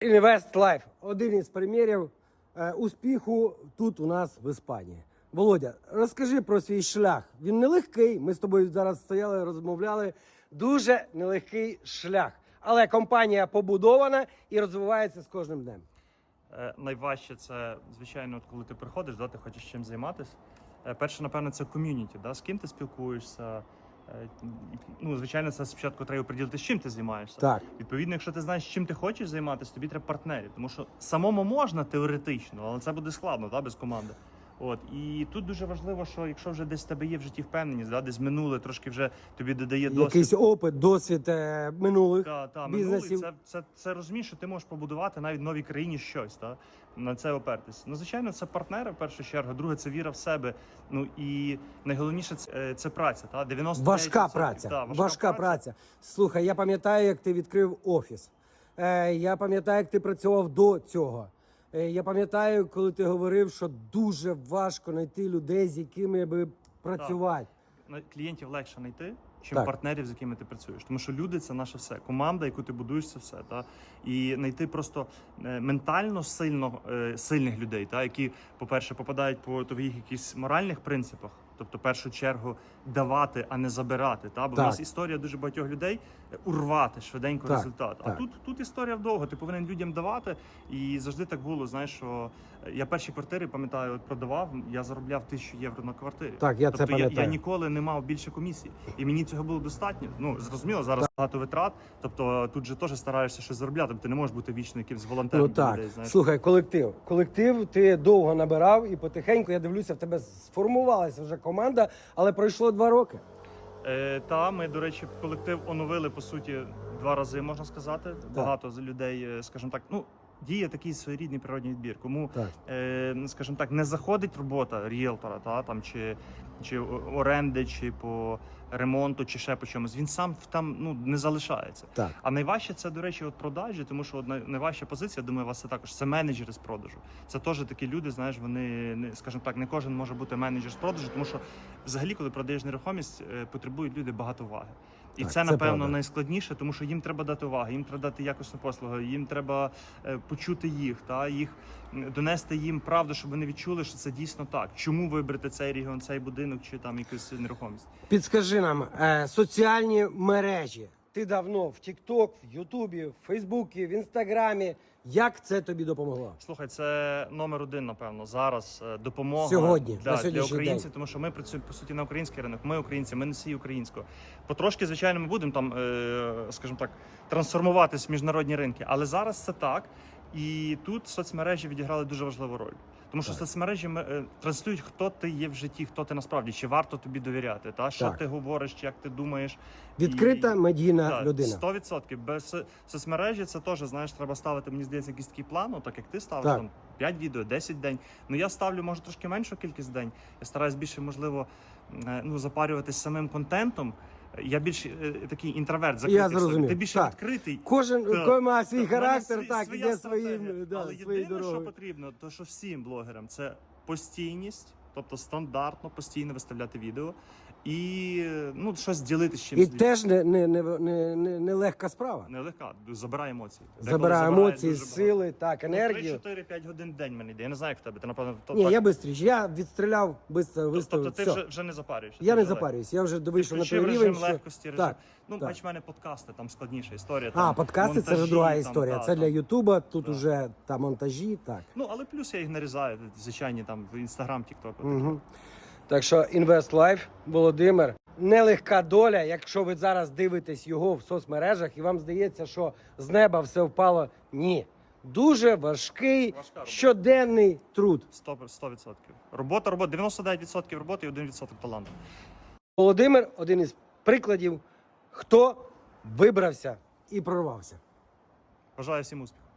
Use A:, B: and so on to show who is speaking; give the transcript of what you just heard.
A: Invest Life – один із примірів е, успіху тут у нас в Іспанії. Володя, розкажи про свій шлях. Він нелегкий. Ми з тобою зараз стояли, розмовляли. Дуже нелегкий шлях. Але компанія побудована і розвивається з кожним днем.
B: Е, Найважче це, звичайно, от коли ти приходиш, да, ти хочеш чим займатися. Е, Перше, напевно, це ком'юніті, да, з ким ти спілкуєшся. Е, Ну, звичайно, це спочатку треба приділити, з чим ти займаєшся.
A: Так,
B: Відповідно, якщо ти знаєш, чим ти хочеш займатися, тобі треба партнерів. Тому що самому можна теоретично, але це буде складно, да, без команди. От і тут дуже важливо, що якщо вже десь тебе є в житті впевненість, да, десь минуле трошки вже тобі додає досвід.
A: якийсь опит, досвід е, минулих.
B: Та, та,
A: бізнесів.
B: минулий, це, це, це розумієш, що ти можеш побудувати навіть в новій країні щось, та? на це опертись. Ну, звичайно, це партнери в першу чергу. Друге, це віра в себе. Ну і найголовніше це, е, це праця. Та? 99%,
A: Важка праця.
B: Та,
A: важка, праця. Слухай, я пам'ятаю, як ти відкрив офіс. Е, я пам'ятаю, як ти працював до цього. Е, я пам'ятаю, коли ти говорив, що дуже важко знайти людей, з якими би працювати.
B: На- Клієнтів легше знайти, чим
A: Так.
B: партнерів, з якими ти працюєш. Тому що люди це наше все. Команда, яку ти будуєш, це все. Та? І знайти просто е, ментально сильно, е, сильних людей, та? які, по-перше, попадають по твоїх якихось моральних принципах. Тобто, в першу чергу, давати, а не забирати. Та? Бо
A: Так.
B: в нас історія дуже багатьох людей е, урвати швиденько
A: Так,
B: результат. А
A: так.
B: тут, тут історія вдовго. Ти повинен людям давати. І завжди так було. Знаєш, що е, я перші квартири пам'ятаю, от продавав. Я заробляв тисячу євро на квартирі.
A: Так, я це
B: тобто я, я ніколи не мав більше комісії, і мені цього було достатньо. Ну зрозуміло, зараз багато витрат. Тобто тут же теж стараєшся щось заробляти. Ти не можеш бути вічно якимсь волонтером.
A: Ну так,
B: людей, знаєш.
A: слухай, колектив. Колектив ти довго набирав і потихеньку, я дивлюся, в тебе сформувалася вже команда, але пройшло два роки.
B: Е, та ми, до речі, колектив оновили по суті два рази, можна сказати. Багато з людей, е, скажімо так, ну. Діє такий своєрідний природний відбір. Кому,
A: Так.
B: е, скажімо так, не заходить робота ріелтора, та там чи, чи оренди, чи по ремонту, чи ще по чомусь. Він сам там ну не залишається.
A: Так.
B: А найважче це, до речі, от продажі, тому що от най- найважча позиція, думаю, у вас це також це менеджери з продажу. Це теж такі люди, знаєш, вони не скажімо так, не кожен може бути менеджер з продажу, тому що взагалі, коли продаєш нерухомість, е, потребують люди багато уваги. І
A: Так,
B: це,
A: це
B: напевно,
A: правда.
B: найскладніше, тому що їм треба дати увагу, їм треба дати якісну послугу, їм треба е, почути їх, та їх донести їм правду, щоб вони відчули, що це дійсно так. Чому вибрати цей регіон, цей будинок чи там якусь нерухомість?
A: Підскажи нам, е, соціальні мережі. Ти давно в TikTok, в Ютубі, в Фейсбуці, в Інстаграмі. Як це тобі допомогло?
B: Слухай, це номер один, напевно, зараз е, допомога
A: Сьогодні, на
B: для, для
A: сьогоднішній
B: українців,
A: день.
B: тому що ми працюємо по суті на український ринок. Ми українці, ми носії українського. Потрошки, звичайно, ми будемо там, е, скажімо так, трансформуватись в міжнародні ринки, але зараз це так. І тут соцмережі відіграли дуже важливу роль. Тому що
A: Так.
B: соцмережі ми, е, транслюють, хто ти є в житті, хто ти насправді, чи варто тобі довіряти, та що
A: Так.
B: ти говориш, як ти думаєш.
A: Відкрита
B: І-
A: медійна
B: так,
A: людина.
B: 100%. Без соцмережі це теж, знаєш, треба ставити, мені здається, якийсь такий план, так як ти ставиш
A: Так.
B: там 5 відео, 10 день. Ну я ставлю, може, трошки меншу кількість день. Я стараюсь більше, можливо, е, ну, запарюватись самим контентом. Я більш е, такий інтроверт, закритий. Я
A: зрозумів.
B: Ти більше
A: Так.
B: відкритий.
A: Кожен
B: Так.
A: кой має свій
B: Так, в мене
A: характер,
B: свій-
A: так,
B: своя
A: іде
B: стратегія.
A: своїм да,
B: Але
A: своєю
B: єдине, що
A: дорогою.
B: потрібно, то що всім блогерам це постійність, тобто стандартно постійно виставляти відео і ну щось ділити з чимось.
A: І теж не, не, не, не, не, не легка справа.
B: Нелегка, забирає емоції. Деколи
A: Забирає емоції,
B: дуже багато.
A: сили, так,
B: Ну,
A: енергію.
B: 3-4-5 годин в день мені йде. Я не знаю, як в тебе. Ти напевно то,
A: Ні,
B: так.
A: я швидше. Я відстріляв, швидко виставив.
B: Тобто ти
A: все.
B: вже, вже не запарюєшся.
A: Я
B: ти
A: не
B: вже
A: запарююсь, я вже
B: легко.
A: вийшов на той
B: Включив
A: рівень.
B: режим
A: Що...
B: легкості, режим.
A: Так,
B: Ну,
A: так.
B: бач, в мене подкасти, там складніша історія.
A: А,
B: там
A: подкасти це вже
B: монтажі,
A: друга
B: там,
A: історія.
B: та,
A: це
B: там.
A: для Ютуба, тут
B: Да.
A: уже та монтажі, так.
B: Ну, але плюс я їх нарізаю, звичайні там в Інстаграм, Тікток.
A: Так що Invest Life, Володимир, нелегка доля, якщо ви зараз дивитесь його в соцмережах і вам здається, що з неба все впало. Ні. Дуже важкий
B: Важка робота.
A: щоденний труд.
B: 100%. 100%. Робота, робота, 99% роботи і 1% таланту.
A: Володимир один із прикладів, хто вибрався і прорвався.
B: Бажаю всім успіху.